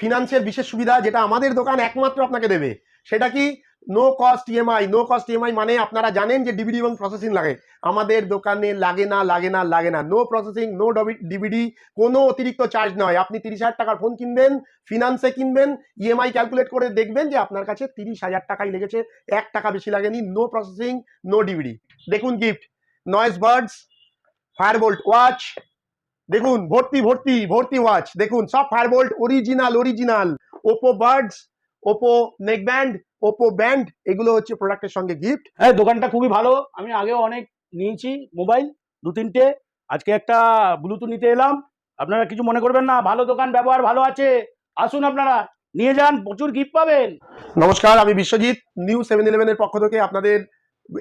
ফিনান্সের বিশেষ সুবিধা যেটা আমাদের দোকান একমাত্র আপনাকে দেবে। সেটা কি? No cost EMI no cost EMI মানে আপনারা জানেন যে ডিবিডি এবং প্রসেসিং লাগে। আমাদের দোকানে লাগে না লাগে না লাগে না। নো প্রসেসিং নো ডিবিডি কোনো অতিরিক্ত চার্জ নয়। আপনি তিরিশ হাজার টাকার ফোন কিনবেন ফিনান্সে কিনবেন ইএমআই ক্যালকুলেট করে দেখবেন যে আপনার কাছে তিরিশ হাজার টাকাই লেগেছে, এক টাকা বেশি লাগেনি নো প্রসেসিং নো ডিবিডি দেখুন gift Noise buds Fireboltt watch দেখুন ভর্তি ভর্তি ভর্তি ওয়াচ দেখুন সব Fireboltt original original Oppo buds Oppo neck band Oppo band এগুলো হচ্ছে প্রোডাক্টের সঙ্গে গিফট হ্যাঁ দোকানটা খুবই ভালো। আমি আগেও অনেক নিয়েছি মোবাইল দু তিনটে। আজকে একটা ব্লুটুথ নিতে এলাম। আপনারা কিছু মনে করবেন না ভালো দোকান ব্যবহার ভালো আছে। আসুন আপনারা নিয়ে যান প্রচুর গিফট পাবেন। নমস্কার আমি বিশ্বজিৎ নিউ সেভেন ইলেভেনের পক্ষ থেকে আপনাদের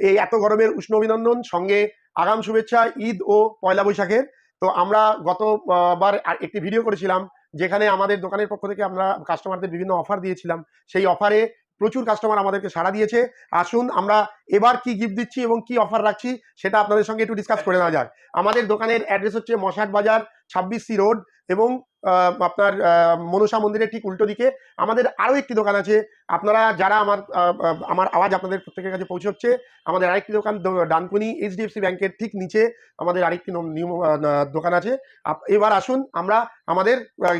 এই এত গরমের উষ্ণ অভিনন্দন সঙ্গে আগাম শুভেচ্ছা ঈদ ও পয়লা বৈশাখের। তো আমরা গতবার একটি ভিডিও করেছিলাম, যেখানে আমাদের দোকানের পক্ষ থেকে আমরা কাস্টমারদের বিভিন্ন অফার দিয়েছিলাম। সেই অফারে প্রচুর কাস্টমার আমাদেরকে সাড়া দিয়েছে। আসুন, আমরা এবার কি গিফট দিচ্ছি এবং কি অফার রাখছি, সেটা আপনাদের সঙ্গে একটু ডিসকাস করে নেওয়া যাক। আমাদের দোকানের অ্যাড্রেস হচ্ছে মশাট বাজার, ছাব্বিশ সি রোড এবং আপনার মনসা মন্দিরের ঠিক উল্টো দিকে। আমাদের আরও একটি দোকান আছে। আপনারা যারা আমার আমার আওয়াজ আপনাদের প্রত্যেকের কাছে পৌঁছচ্ছে আমাদের আরেকটি দোকান ডানকুনি এইচডিএফসি ব্যাংকের ঠিক নিচে আমাদের আরেকটি দোকান আছে। এবার আসুন, আমরা আমাদের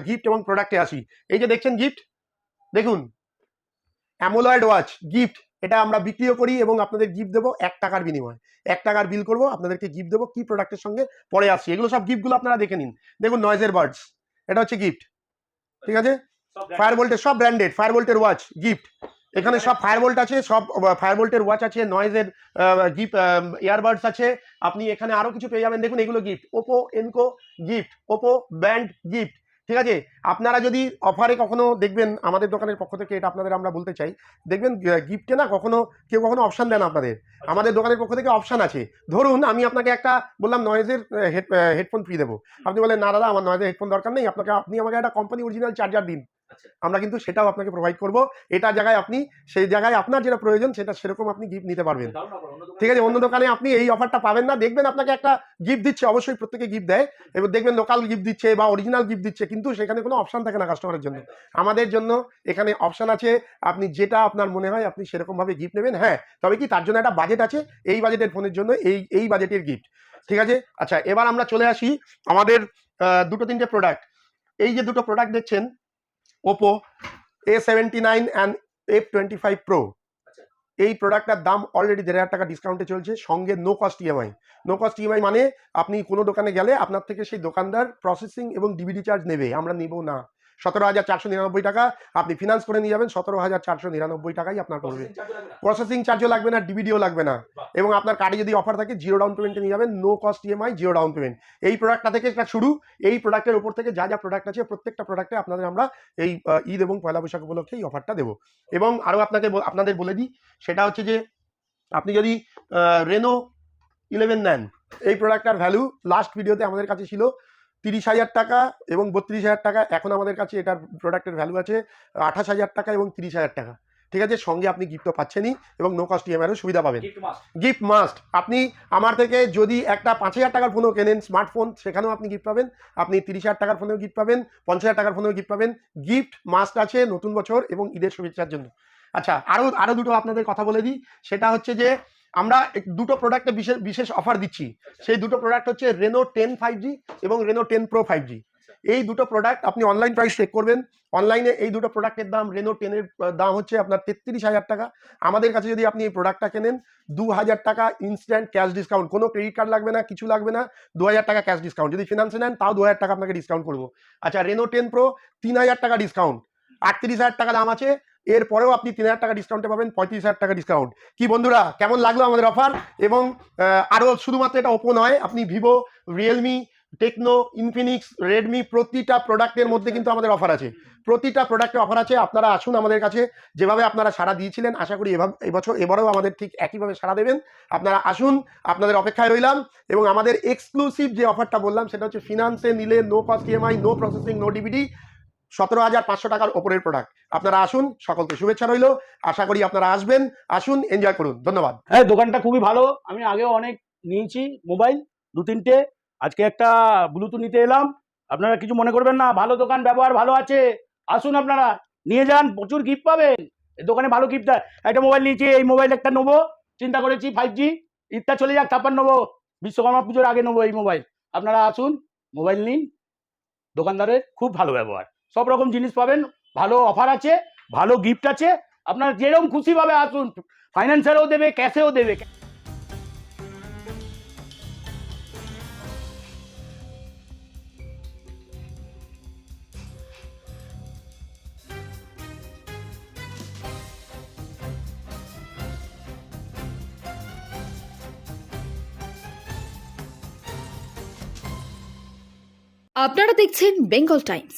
গিফট এবং প্রোডাক্টে আসি। এই যে দেখছেন গিফট দেখুন। অ্যামোলয়েড ওয়াচ গিফট এটা আমরা বিক্রিও করি এবং আপনাদের গিফট দেবো এক টাকার বিনিময়। এক টাকার বিল করব আপনাদেরকে গিফট দেবো কি প্রোডাক্টের সঙ্গে পরে আসছি। এগুলো সব গিফটগুলো আপনারা দেখে নিন। দেখুন নয়েজের বার্ডস এটা হচ্ছে গিফট ঠিক আছে? ফায়ার ভোল্টের সব ব্র্যান্ডেড ফায়ার ভোল্টের ওয়াচ গিফট এখানে সব ফায়ার ভোল্ট আছে সব ফায়ার ভোল্টের ওয়াচ আছে নয়েজের গিফট ইয়ারবাডস আছে। আপনি এখানে আরও কিছু পেয়ে যাবেন। দেখুন এগুলো gift Oppo Enco gift Oppo band gift ঠিক আছে? আপনারা যদি অফারে কখনো দেখবেন, আমাদের দোকানের পক্ষ থেকে এটা আপনাদের আমরা বলতে চাই, দেখবেন গিফটে না কখনো কেউ কখনো অপশান দেন আপনাদের। আমাদের দোকানের পক্ষ থেকে অপশান আছে। ধরুন, আমি আপনাকে একটা বললাম নয়েজের হেড হেডফোন ফ্রি দেবো। আপনি বলেন না দাদা, আমার নয়েজের হেডফোন দরকার নেই। আপনাকে, আপনি আমাকে একটা কোম্পানি অরিজিনাল চার্জার দিন। আমরা কিন্তু সেটাও আপনাকে প্রোভাইড করব। এটা জায়গায় আপনি সেই জায়গায় আপনার যেটা প্রয়োজন সেটা সেরকম আপনি গিফট নিতে পারবেন। ঠিক আছে অন্য দোকানে আপনি এই অফারটা পাবেন না। দেখবেন আপনাকে একটা গিফট দিচ্ছে অবশ্যই প্রত্যেকে গিফট দেয়। এবার দেখবেন লোকাল গিফট দিচ্ছে বা অরিজিনাল গিফট দিচ্ছে কিন্তু সেখানে কোনো অপশন থাকে না কাস্টমারের জন্য। আমাদের জন্য এখানে অপশন আছে আপনি যেটা আপনার মনে হয় আপনি সেরকমভাবে গিফট নেবেন হ্যাঁ। তবে কি তার জন্য একটা বাজেট আছে? এই বাজেটের ফোনের জন্য এই এই বাজেটের গিফট ঠিক আছে? আচ্ছা এবার আমরা চলে আসি আমাদের দুটো তিনটে প্রোডাক্ট এই যে দুটো প্রোডাক্ট দেখছেন Oppo A seventy nine and F twenty five pro এই প্রোডাক্টটার দাম অলরেডি দেড় হাজার টাকা ডিসকাউন্টে চলছে সঙ্গে no cost EMI no cost EMI মানে আপনি কোনো দোকানে গেলে আপনার থেকে সেই দোকানদার প্রসেসিং এবং ডিবিডি চার্জ নেবে আমরা নেব না। সতেরো হাজার চারশো নিরানব্বই টাকা। আপনি ফিনান্স করে নিয়ে যাবেন সতেরো হাজার চারশো নিরানব্বই টাকাই আপনার পড়বে প্রসেসিং চার্জও লাগবে না? ডিবিডিও লাগবে না এবং আপনার কার্ডে যদি অফার থাকে জিরো ডাউন পেমেন্টে নিয়ে যাবেন no cost EMI zero down payment এই প্রোডাক্টটা থেকে এটা শুরু। এই প্রোডাক্টের উপর থেকে যা যা প্রোডাক্ট আছে প্রত্যেকটা প্রোডাক্টে আপনাদের আমরা এই ঈদ এবং পয়লা বৈশাখ উপলক্ষে এই অফারটা দেবো। এবং আরও আপনাকে আপনাদের বলে দিই সেটা হচ্ছে যে আপনি যদি রেনো ইলেভেন নেন এই প্রোডাক্টটার ভ্যালু লাস্ট ভিডিওতে আমাদের কাছে ছিল তিরিশ হাজার টাকা এবং বত্রিশ হাজার টাকা। এখন আমাদের কাছে এটার প্রোডাক্টের ভ্যালু আছে আঠাশ হাজার টাকা এবং তিরিশ হাজার টাকা। ঠিক আছে? সঙ্গে আপনি গিফটও পাচ্ছেনই এবং নো কস্ট ইএমআইয়েরও সুবিধা পাবেন। গিফট মাস্ট আপনি আমার থেকে যদি একটা পাঁচ হাজার টাকার ফোনও কেনেন স্মার্টফোন সেখানেও আপনি গিফট পাবেন। আপনি তিরিশ হাজার টাকার ফোনেও গিফট পাবেন পঞ্চাশ হাজার টাকার ফোনেও গিফট পাবেন। গিফট মাস্ট আছে নতুন বছর এবং ঈদের শুভেচ্ছার জন্য। আচ্ছা আরও আরও দুটো আপনাদের কথা বলে দিই। সেটা হচ্ছে যে, আমরা দুটো প্রোডাক্টে বিশেষ বিশেষ অফার দিচ্ছি। সেই দুটো প্রোডাক্ট হচ্ছে রেনো টেন ফাইভ জি এবং Reno ten pro five G এই দুটো প্রোডাক্ট আপনি অনলাইন প্রাইস চেক করবেন। অনলাইনে এই দুটো প্রোডাক্টের দাম রেনো টেনের দাম হচ্ছে আপনার তেত্রিশ হাজার টাকা। আমাদের কাছে যদি আপনি এই প্রোডাক্টটা কেনেন, দু হাজার টাকা ইনস্ট্যান্ট ক্যাশ ডিসকাউন্ট কোনো ক্রেডিট কার্ড লাগবে না, কিছু লাগবে না, দু হাজার টাকা ক্যাশ ডিসকাউন্ট যদি ফিনান্সে নেন, তাও দু হাজার টাকা আপনাকে ডিসকাউন্ট করব। আচ্ছা রেনো টেন প্রো তিন হাজার টাকা ডিসকাউন্ট আটত্রিশ হাজার টাকা দাম আছে, এরপরেও আপনি তিন হাজার টাকা ডিসকাউন্টে পাবেন, পঁয়ত্রিশ হাজার টাকা ডিসকাউন্ট কি বন্ধুরা, কেমন লাগল আমাদের অফার এবং আরও শুধুমাত্র এটা ওপো নয়, আপনি Vivo Realme Tecno Infinix Redmi প্রতিটা প্রোডাক্টের মধ্যে কিন্তু আমাদের অফার আছে। প্রতিটা প্রোডাক্টে অফার আছে, আপনারা আসুন আমাদের কাছে, যেভাবে আপনারা সাড়া দিয়েছিলেন, আশা করি এভাবে, এবছর, এবারেও আমাদের ঠিক একইভাবে সাড়া দেবেন। আপনারা আসুন, আপনাদের অপেক্ষায় রইলাম, এবং আমাদের এক্সক্লুসিভ যে অফারটা বললাম, সেটা হচ্ছে ফিনান্সে নিলে no cost EMI no processing no DBD সতেরো হাজার পাঁচশো টাকার ওপরের প্রোডাক্ট আপনারা আসুন, সকলকে শুভেচ্ছা রইল। আশা করি আপনারা আসবেন, আসুন এনজয় করুন। ধন্যবাদ। হ্যাঁ দোকানটা খুবই ভালো। আমি আগেও অনেক নিয়েছি, মোবাইল, দু তিনটে। আজকে একটা ব্লুটুথ নিতে এলাম। আপনারা কিছু মনে করবেন না, ভালো দোকান, ব্যবহার ভালো আছে। আসুন আপনারা, নিয়ে যান, প্রচুর গিফট পাবেন। দোকানে ভালো গিফট দেয়। একটা মোবাইল নিয়েছি, এই মোবাইল একটা নেব। চিন্তা করেছি ফাইভ জি ইত্যা চলে যাক, তারপর নেব। বিশ্বকর্মা পুজোর আগে নেব এই মোবাইল। আপনারা আসুন, মোবাইল নিন। দোকানদারের খুব ভালো ব্যবহার। সব রকম জিনিস পাবেন। ভালো অফার আছে, ভালো গিফট আছে। আপনার যেরকম খুশিভাবে আসুন ফাইন্যান্সেও দেবে ক্যাশেও দেবে। আপনারা দেখছেন বেঙ্গল টাইমস